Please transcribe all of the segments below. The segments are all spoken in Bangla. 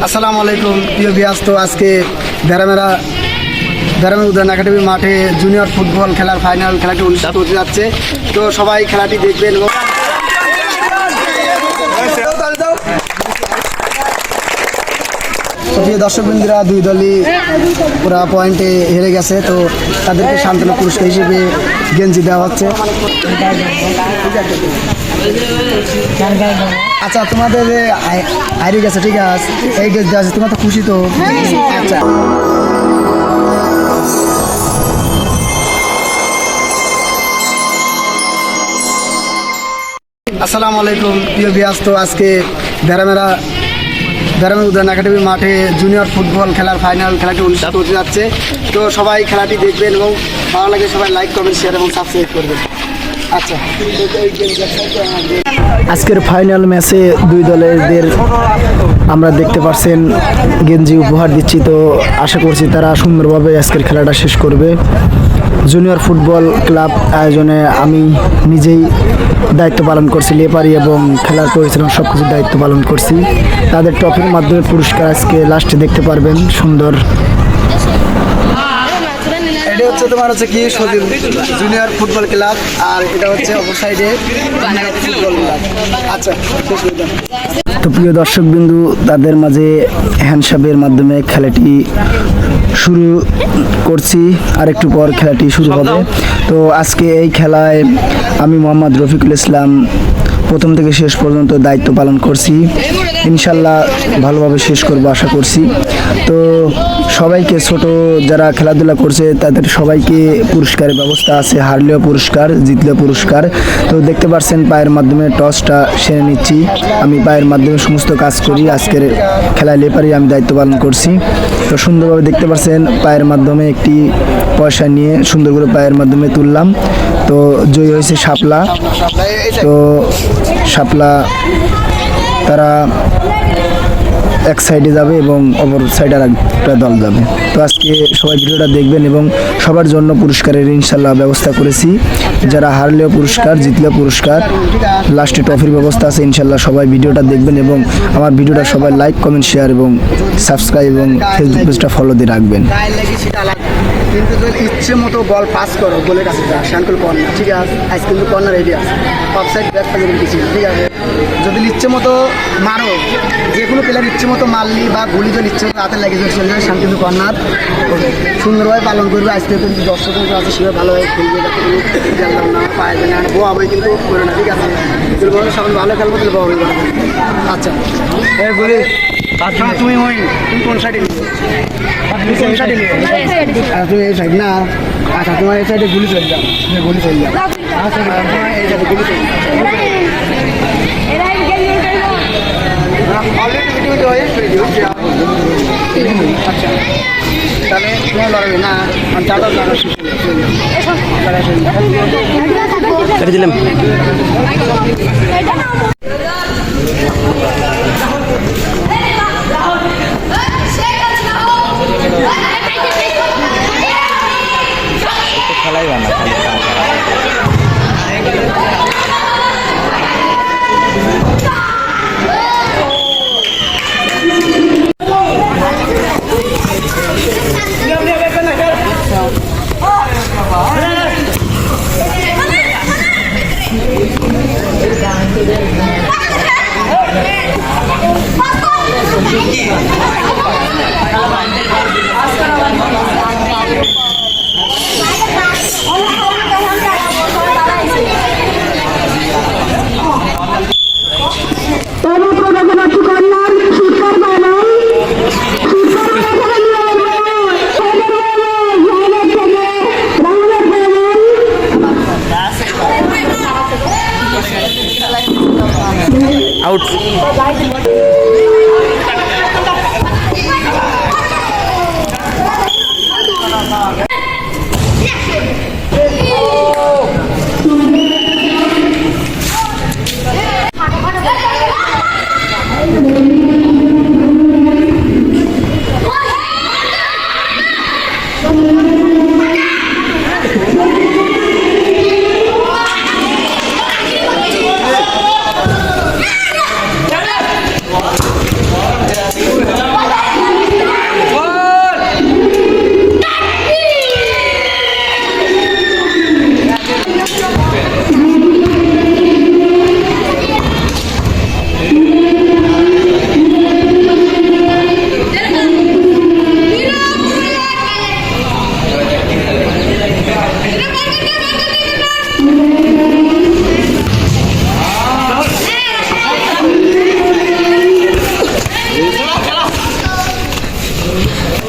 আসসালামু আলাইকুম, প্রিয় বিয়াস তো আজকে ভেড়ামেরা, ভেড়ামের উদ্যান একাডেমি মাঠে জুনিয়র ফুটবল খেলার ফাইনাল খেলাটি অনুষ্ঠিত হতে যাচ্ছে। তো সবাই খেলাটি দেখবেন প্রিয় দর্শকবৃন্দরা, দুই দলই পুরা পয়েন্টে হেরে গেছে। তো তাদেরকে সান্ত্বনা পুরস্কার হিসেবে গেঞ্জি দেওয়া হচ্ছে। আচ্ছা তোমাদের যে গেছে, ঠিক আছে। এই দেওয়া আছে তোমার তো খুশি তো। আচ্ছা। আসসালামু আলাইকুম, প্রিয় বিয়াস তো আজকে ভেড়ামেরা, ভেড়ামের উদ্যান একাডেমি মাঠে জুনিয়র ফুটবল খেলার ফাইনাল খেলাটি অনুষ্ঠিত হতে যাচ্ছে। তো সবাই খেলাটি দেখবেন এবং ভালো লাগে সবাই লাইক কমেন্ট শেয়ার এবং সাবস্ক্রাইব করবেন। আজকের ফাইনাল ম্যাচে দুই দলের আমরা দেখতে পাচ্ছেন গেঞ্জি উপহার দিচ্ছি, তো আশা করছি তারা সুন্দরভাবে আজকের খেলাটা শেষ করবে। জুনিয়র ফুটবল ক্লাব আয়োজনে আমি নিজেই দায়িত্ব পালন করছি, লেপারি এবং খেলার পরিচালনা সব কিছু দায়িত্ব পালন করছি। তাদের ট্রফির মাধ্যমে পুরস্কার আজকে লাস্টে দেখতে পারবেন, সুন্দর হচ্ছে তোমার হচ্ছে কি, সজীব জুনিয়র ফুটবল ক্লাব আর এটা হচ্ছে অপর ফুটবল ক্লাব আচ্ছা। তো প্রিয় দর্শকবিন্দু, তাদের মাঝে হ্যান্ডসাপের মাধ্যমে খেলাটি শুরু করছি। আর একটু পর খেলাটি শুরু হবে। তো আজকে এই খেলায় আমি মোহাম্মদ রফিকুল ইসলাম প্রথম থেকে শেষ পর্যন্ত দায়িত্ব পালন করছি। ইনশাল্লাহ ভালোভাবে শেষ করব, আশা করছি। তো সবাইকে ছোট যারা খেলাধুলা করছে, তাদের সবাইকে পুরস্কারের ব্যবস্থা আছে। হারলেও পুরস্কার, জিতলেও পুরস্কার। তো দেখতে পাচ্ছেন পায়ের মাধ্যমে টসটা সেরে নিচ্ছি। আমি পায়ের মাধ্যমে সমস্ত কাজ করি। আজকের খেলায় লেপারি আমি দায়িত্ব পালন করছি। তো সুন্দরভাবে দেখতে পাচ্ছেন পায়ের মাধ্যমে একটি পয়সা নিয়ে সুন্দর করে পায়ের মাধ্যমে তুললাম। তো জয়ী হয়েছে শাপলা। তো শাপলা, তারা এক সাইডে যাবে এবং অপর সাইডে আর একটা দল যাবে। তো আজকে সবাই ভিডিওটা দেখবেন এবং সবার জন্য পুরস্কারের ইনশাল্লাহ ব্যবস্থা করেছি। যারা হারলেও পুরস্কার, জিতলেও পুরস্কার লাস্টে ট্রফির ব্যবস্থা আছে ইনশাল্লাহ সবাই ভিডিওটা দেখবেন এবং আমার ভিডিওটা সবাই লাইক কমেন্ট শেয়ার এবং সাবস্ক্রাইব এবং ফেসবুক পেজটা ফলো দিয়ে রাখবেন। কিন্তু যদি ইচ্ছে মতো বল পাস করো গোলের কাছে যা শ্যাঙ্কুল কর্নার ঠিক আছে আজ কিন্তু কর্নার রেডি আছে। অফসাইড ব্যাক পাবে কিছু ঠিক আছে? যদি ইচ্ছে মতো মারো যে কোনো প্লেয়ার ইচ্ছে মতো মারলি বা গুলি যদি ইচ্ছে মতো হাতে লাগিয়ে চলে যাবে শান্তিপুর কর্নার সুন্দরভাবে পালন করবে আজকে কিন্তু দর্শকের আছে সেভাবে ভালোভাবে খেলবে জানলাম না পায়ে না বোয়া বই কিন্তু করে না ঠিক আছে? সবাই ভালো খেলব তাহলে বই আচ্ছা। এ বলি আচ্ছা তুমি ওই তুমি কোন সাইডে তুমি আর তুমি এই সাইড না? আচ্ছা তোমার এই সাইডে গুলি চলে যাও গুলি চলে যাও। আচ্ছা তোমার এই সাইডে গুলি চলে যাও। অলরেডি ভিডিও ভিডিও আচ্ছা তাহলে তোমার লড়াবে না আমি চালো লড়া শেষ দিলাম। yang. out.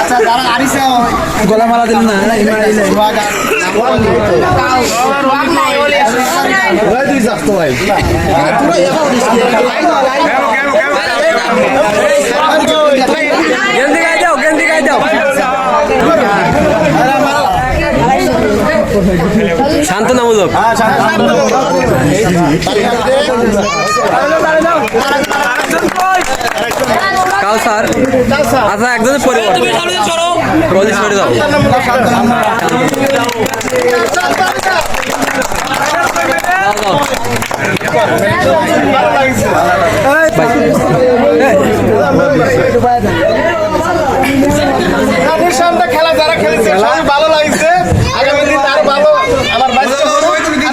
আচ্ছা যারা আরিসে গলা মালা দিল না গেন্দি গাই দাও গেন্দি গাই দাও শান্তনামূলক। কাউসার আচ্ছা একজনের পরিবর্তন রোলি সরে দাও খেলা যারা খেলেছে সবাই ভালো লাগছে আগামী দিন আরও ভালো আমার বাইশটা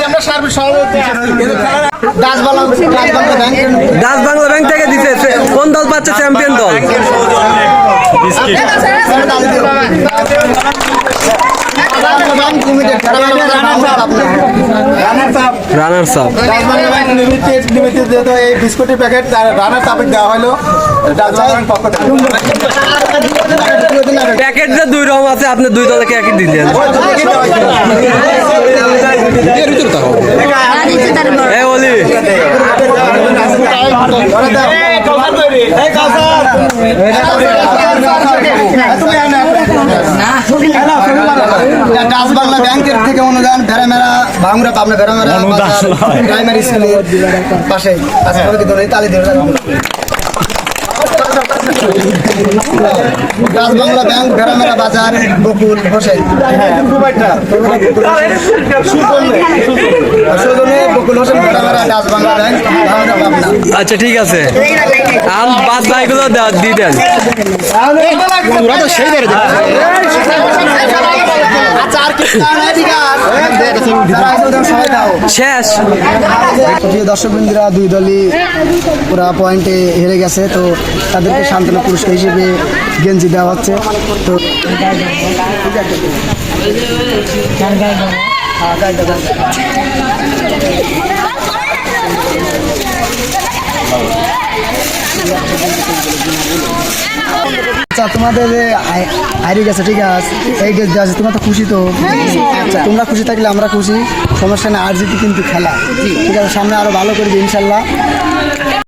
আমরা সার্বিক ডাচ বাংলা ব্যাংক থেকে দিতে কোন দল পাচ্ছে? চ্যাম্পিয়ন দল লিমিটেড যেহেতু এই বিস্কুটের প্যাকেট রানার তাপিক দেওয়া হলো প্যাকেট যে দুই রকম আছে, আপনি দুই দলকে একই দিলেন এ বলি ডাচ বাংলা ব্যাংকের থেকে অনুদান ভেড়ামেরা ভাঙরা পাবনা ভেড়ামেরা প্রাইমারি স্কুলের পাশে। তালি ব্যাংক ভেড়ামেরা বাজার বকুল হোসেন আচ্ছা ঠিক আছে। আর বাদ ভাইগুলো দিয়ে দেন আচ্ছা শেষ। প্রিয় দর্শক বন্ধুরা দুই দলই পুরা পয়েন্টে হেরে গেছে তো তাদেরকে সান্ত্বনা পুরস্কার হিসেবে গেঞ্জি দেওয়া হচ্ছে। তো আচ্ছা তোমাদের হারিয়ে গেছে, ঠিক আছে। এই গেছ আছে, তোমরা তো খুশি তো? আচ্ছা তোমরা খুশি থাকলে আমরা খুশি। সমস্যা না আর কিন্তু খেলা। ঠিক আছে, সামনে আরও ভালো করবে, ইনশাল্লাহ।